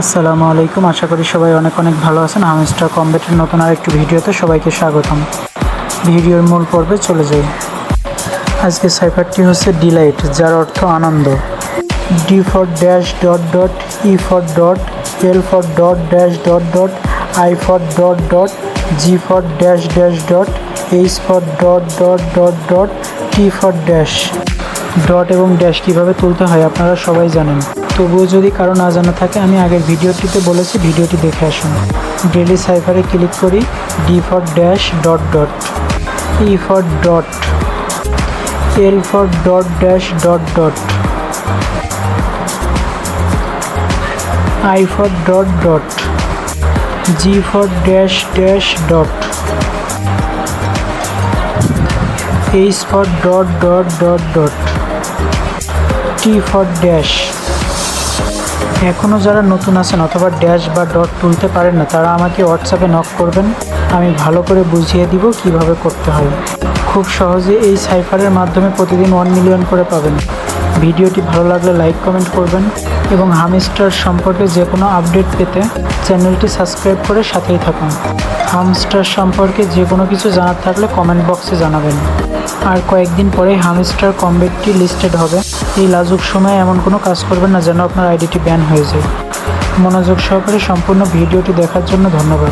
আসসালামু আলাইকুম। আশা করি সবাই অনেক অনেক ভালো আছেন। হামস্টার কম্বেটের নতুন আর একটি ভিডিওতে সবাইকে স্বাগতম। ভিডিওর মূল পর্বে চলে যাই। আজকে সাইফারটি হচ্ছে ডিলাইট, যার অর্থ আনন্দ। D for dash dot dot, E for dot, L for dot dash dot dot, I for dot dot, G for dash dash dot, H for dot dot dot dot, T for dash. Dot এবং dash কীভাবে তুলতে হয় আপনারা সবাই জানেন। তবুও যদি কারও না জানা থাকে, আমি আগের ভিডিওটিতে বলেছি, ভিডিওটি দেখে আসুন। ডেলি সাইফারে ক্লিক করি D for dash dot dot E for dot L for dot dash dot dot I for dot dot G for dash dash dot H for dot dot dot dot T for dash এখনও যারা নতুন আছেন অথবা dash বা dot তুলতে পারেন না, তারা আমাকে হোয়াটসঅ্যাপে নক করবেন। আমি ভালো করে বুঝিয়ে দিব কীভাবে করতে হয়। খুব সহজে এই সাইফারের মাধ্যমে প্রতিদিন ওয়ান মিলিয়ন করে পাবেন। ভিডিওটি ভালো লাগলে লাইক, কমেন্ট করবেন এবং হামস্টার সম্পর্কে যে কোনো আপডেট পেতে চ্যানেলটি সাবস্ক্রাইব করে সাথেই থাকুন। হামস্টার সম্পর্কে যে কোনো কিছু জানার থাকলে কমেন্ট বক্সে জানাবেন। আর কয়েকদিন পরে হামস্টার কমবেটটি লিস্টেড হবে। এই লাজুক সময়ে এমন কোনো কাজ করবেন না যেন আপনার আইডিটি ব্যান হয়ে যায়। মনোযোগ সহকারে সম্পূর্ণ ভিডিওটি দেখার জন্য ধন্যবাদ।